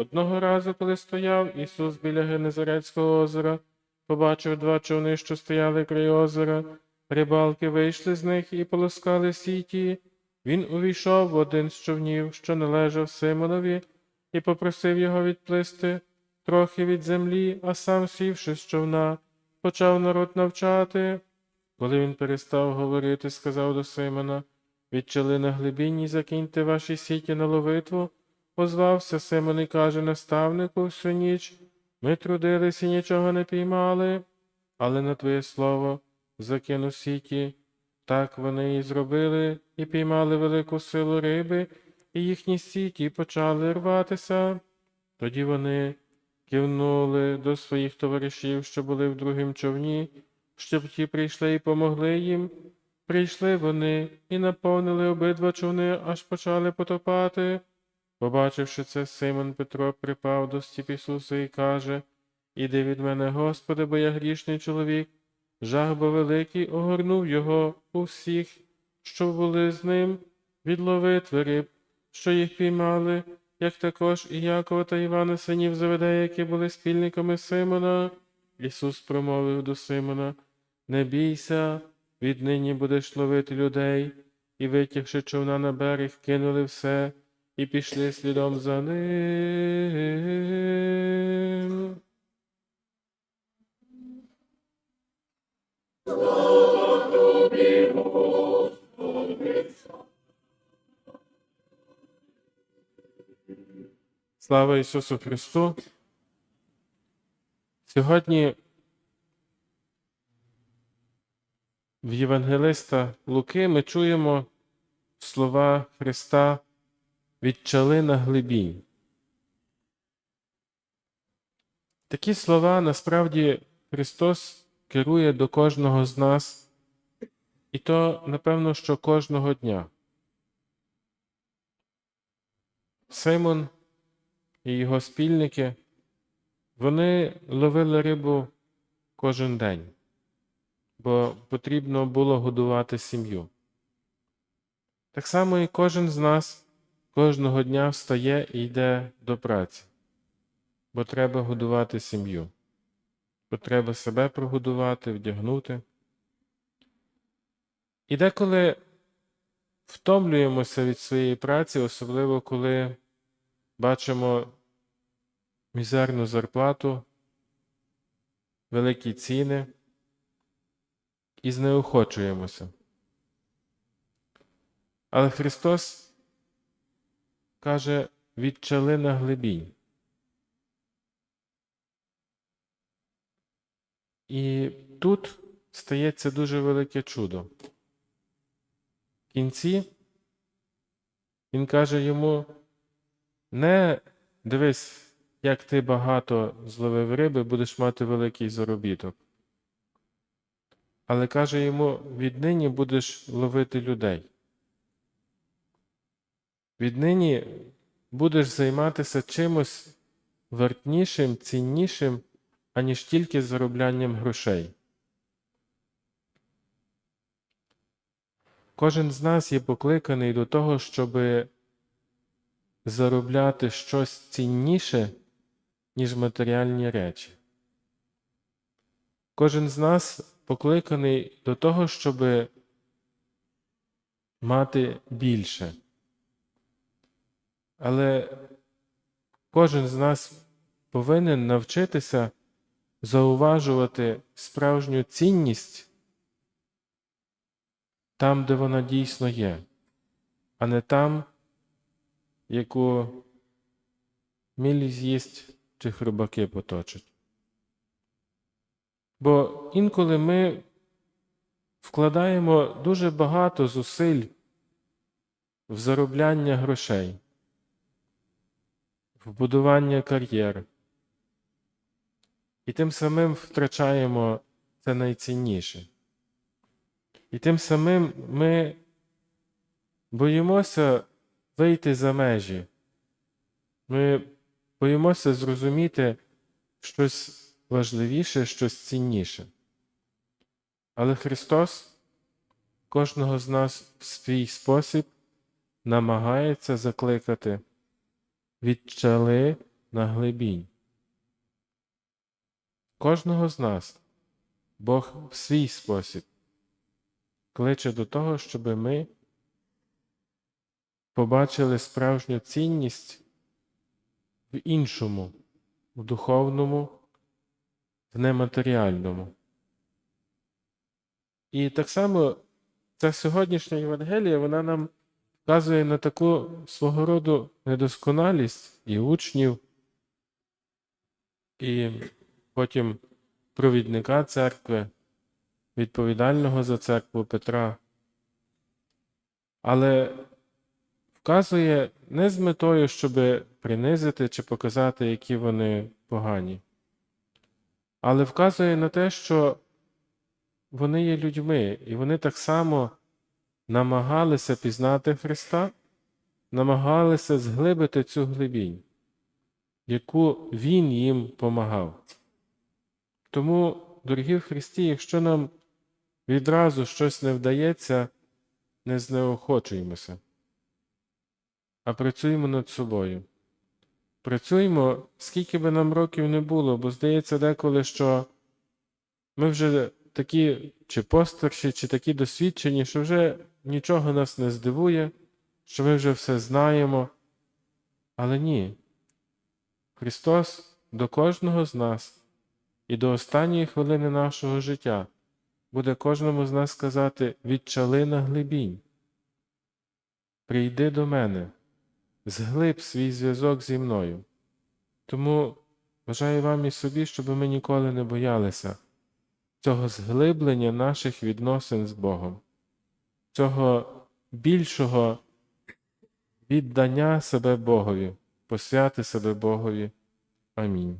Одного разу, коли стояв Ісус біля Генезарецького озера, побачив два човни, що стояли край озера. Рибалки вийшли з них і полоскали сіті. Він увійшов в один з човнів, що належав Симонові, і попросив його відплисти трохи від землі, а сам, сівши з човна, почав народ навчати. Коли він перестав говорити, сказав до Симона, відчали на глибині, закиньте ваші сіті на ловитву. Озвався Симон і каже наставнику всю ніч. Ми трудились і нічого не піймали, але на твоє слово закину сіті. Так вони і зробили, і піймали велику силу риби, і їхні сіті почали рватися. Тоді вони кивнули до своїх товаришів, що були в другім човні, щоб ті прийшли і помогли їм. Прийшли вони і наповнили обидва човни, аж почали потопати. Побачивши це, Симон Петро припав до стіп Ісуса і каже Іди від мене, Господи, бо я грішний чоловік. Жах бо великий огорнув його у всіх, що були з ним, відловив риб, що їх піймали, як також і Якова та Івана синів Заведея, які були спільниками Симона. Ісус промовив до Симона Не бійся, віднині будеш ловити людей, і, витягши човна на берег, кинули все і пішли слідом за ним. Слава Ісусу Христу! Сьогодні в Євангелиста Луки ми чуємо слова Христа відчали на глибінь. Такі слова насправді Христос керує до кожного з нас, і то, напевно, що кожного дня. Симон і його спільники, вони ловили рибу кожен день, бо потрібно було годувати сім'ю. Так само і кожен з нас кожного дня встає і йде до праці, бо треба годувати сім'ю, бо треба себе прогодувати, вдягнути. І деколи втомлюємося від своєї праці, особливо коли бачимо мізерну зарплату, великі ціни і знеохочуємося. Але Христос каже, відчали на глибінь. І тут стається дуже велике чудо. В кінці він каже йому, не дивись, як ти багато зловив риби, будеш мати великий заробіток. Але каже йому, віднині будеш ловити людей. Віднині будеш займатися чимось вартнішим, ціннішим, аніж тільки зароблянням грошей. Кожен з нас є покликаний до того, щоб заробляти щось цінніше, ніж матеріальні речі. Кожен з нас покликаний до того, щоб мати більше. Але кожен з нас повинен навчитися зауважувати справжню цінність там, де вона дійсно є, а не там, яку мілі з'їсть чи хробаки поточать. Бо інколи ми вкладаємо дуже багато зусиль в заробляння грошей в будування кар'єр. І тим самим втрачаємо це найцінніше. І тим самим ми боїмося вийти за межі. Ми боїмося зрозуміти щось важливіше, щось цінніше. Але Христос кожного з нас в свій спосіб намагається закликати відчали на глибінь. Кожного з нас Бог в свій спосіб кличе до того, щоб ми побачили справжню цінність в іншому, в духовному, в нематеріальному. І так само ця сьогоднішня Євангелія, вона нам вказує на таку свого роду недосконалість і учнів, і потім провідника церкви, відповідального за церкву Петра. Але вказує не з метою, щоб принизити чи показати, які вони погані, але вказує на те, що вони є людьми, і вони так само намагалися пізнати Христа, намагалися зглибити цю глибінь, яку Він їм помагав. Тому, дорогі в Христі, якщо нам відразу щось не вдається, не знеохочуємося, а працюємо над собою. Працюємо, скільки би нам років не було, бо здається деколи, що ми вже такі чи постарші, чи такі досвідчені, що вже нічого нас не здивує, що ми вже все знаємо. Але ні. Христос до кожного з нас і до останньої хвилини нашого життя буде кожному з нас сказати відчали на глибінь. Прийди до мене, зглиб свій зв'язок зі мною. Тому бажаю вам і собі, щоб ми ніколи не боялися цього зглиблення наших відносин з Богом, цього більшого віддання себе Богові, посвяти себе Богові. Амінь.